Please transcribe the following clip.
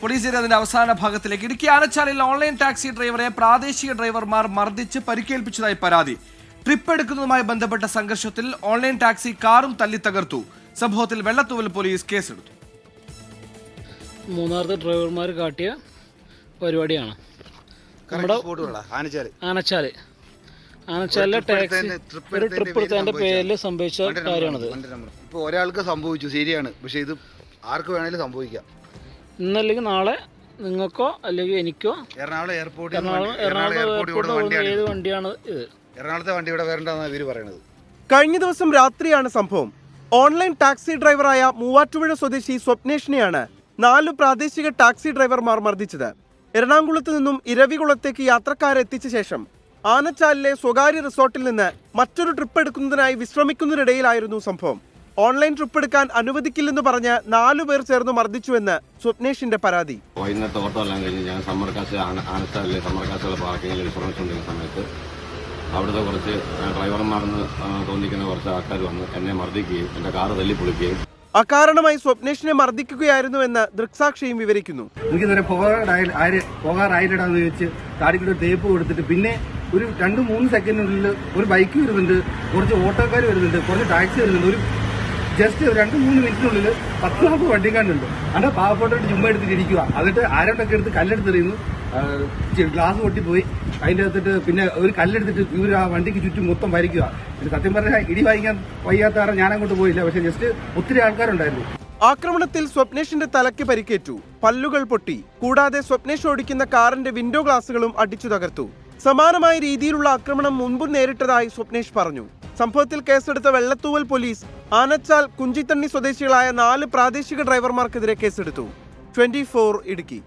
പോലീസിന്റെ അതിന്റെ അവസാന ഭാഗത്തിലേക്ക് ഇടുക്കി ആനച്ചാലിൽ ഓൺലൈൻ ടാക്സി ഡ്രൈവറെ പ്രാദേശിക ഡ്രൈവർമാർ മർദ്ദിച്ച് പരിക്കേൽപ്പിച്ചതായി പരാതി. ട്രിപ്പ് എടുക്കുന്നതുമായി ബന്ധപ്പെട്ട സംഘർഷത്തിൽ ഓൺലൈൻ ടാക്സി കാറും തല്ലി തകർത്തു. സംഭവത്തിൽ വെള്ളത്തൂവൽ പോലീസ് കേസെടുത്തു. മൂന്നാറത്തെ ഡ്രൈവർമാർ കാട്ടിയ പരിപാടിയാണ്. നമ്മുടെ ആനച്ചാൽ. ആനച്ചാൽ. ആനച്ചാലിലെ ടാക്സി ഒരു ട്രിപ്പ് എടുത്തതിന്റെ പേരിൽ സംഭവിച്ച കാര്യമാണിത്. ഇപ്പൊ ഒരാൾക്ക് സംഭവിച്ചു ശരിയാണ്. പക്ഷെ ഇത് ആർക്ക് വേണേലും സംഭവിക്കാം. ഇന്നല്ലെങ്കിൽ നാളെ നിങ്ങൾക്കോ അല്ലെങ്കിൽ എനിക്കോ എറണാകുളം എയർപോർട്ടിൽ എറണാകുളം പോകുന്ന ഏത് വണ്ടിയാണ് ഇത്? എറണാകുളത്തെ വണ്ടി ഇവിടെ വരേണ്ടതെന്നാണ് ഇവർ പറയുന്നത് കഴിഞ്ഞ ദിവസം രാത്രിയാണ് സംഭവം. ഓൺലൈൻ ടാക്സി ഡ്രൈവറായ മൂവാറ്റുപുഴ സ്വദേശി സ്വപ്നേഷിനെയാണ് നാലു പ്രാദേശിക ടാക്സി ഡ്രൈവർമാർ മർദ്ദിച്ചത്. എറണാകുളത്ത് നിന്നും ഇരവികുളത്തേക്ക് യാത്രക്കാരെ എത്തിച്ച ശേഷം ആനച്ചാലിലെ സ്വകാര്യ റിസോർട്ടിൽ നിന്ന് മറ്റൊരു ട്രിപ്പ് എടുക്കുന്നതിനായി വിശ്രമിക്കുന്നതിനിടയിലായിരുന്നു സംഭവം. ഓൺലൈൻ ട്രിപ്പ് എടുക്കാൻ അനുവദിക്കില്ലെന്ന് പറഞ്ഞ് നാലു പേർ ചേർന്ന് മർദ്ദിച്ചുവെന്ന് സ്വപ്നേഷിന്റെ പരാതി. വൈകുന്നേരത്തെ ഓട്ടോ എല്ലാം കഴിഞ്ഞ് ഞാൻ സമ്മർ കാശ് ആനച്ചാലിലെ സമ്മർ കാശുള്ള പാർക്കിങ്ങിൽ വിശ്രമിച്ചു കൊണ്ടിരുന്ന സമയത്ത് അവിടുത്തെ കുറച്ച് ഡ്രൈവർമാരെന്ന് തോന്നിക്കുന്ന കുറച്ച് ആൾക്കാർ വന്ന് എന്നെ മർദ്ദിക്കുകയും എന്റെ കാറ് തല്ലി പൊളിക്കുകയും അകാരണമായി സ്വപ്നേഷിനെ മർദ്ദിക്കുകയായിരുന്നുവെന്ന് ദൃക്സാക്ഷിയും വിവരിക്കുന്നു. എനിക്കിതുവരെ പോകാറായി ആര് പോകാറായിട്ടാന്ന് ചോദിച്ച് താടിക്കൂടെ തേപ്പ് കൊടുത്തിട്ട് പിന്നെ ഒരു രണ്ട് മൂന്ന് സെക്കൻഡിനുള്ളിൽ ഒരു ബൈക്ക് വരുന്നുണ്ട് കുറച്ച് ഓട്ടോക്കാർ വരുന്നുണ്ട് കുറച്ച് ടാക്സി വരുന്നുണ്ട് ഒരു ജസ്റ്റ് രണ്ട് മൂന്ന് മിനിറ്റിനുള്ളിൽ പത്ത് നമുക്ക് വണ്ടി കണ്ടുണ്ട് അവിടെ പാവപ്പെട്ടവരുടെ ചുമ്മാ എടുത്തിട്ട് ഇരിക്കുക എന്നിട്ട് ആരോട്ടൊക്കെ എടുത്ത് കല്ലെടുത്തെറിയുന്നു. ഗ്ലാസ് പൊട്ടിപ്പോയി അതിന്റെ അകത്തിട്ട് പിന്നെ ഒരു കല്ലെടുത്തിട്ട് ഇവർ ആ വണ്ടിക്ക് ചുറ്റും മൊത്തം വരയ്ക്കുക പിന്നെ സത്യം പറഞ്ഞാൽ ഇടി വായിക്കാൻ വയ്യാത്ത കാരണം ഞാനങ്ങോട്ട് പോയില്ല. പക്ഷെ ജസ്റ്റ് ഒത്തിരി ആൾക്കാരുണ്ടായിരുന്നു. ആക്രമണത്തിൽ സ്വപ്നേഷിന്റെ തലയ്ക്ക് പരിക്കേറ്റു. പല്ലുകൾ പൊട്ടി. കൂടാതെ സ്വപ്നേഷ് ഓടിക്കുന്ന കാറിന്റെ വിൻഡോ ഗ്ലാസുകളും അടിച്ചു തകർത്തു. സമാനമായ രീതിയിലുള്ള ആക്രമണം മുൻപും നേരിട്ടതായി സ്വപ്നേഷ് പറഞ്ഞു. സംഭവത്തിൽ കേസെടുത്ത വെള്ളത്തൂവൽ പോലീസ് ആനച്ചാൽ കുഞ്ചിത്തണ്ണി സ്വദേശികളായ നാല് പ്രാദേശിക ഡ്രൈവർമാർക്കെതിരെ കേസെടുത്തു. ട്വന്റി ഇടുക്കി.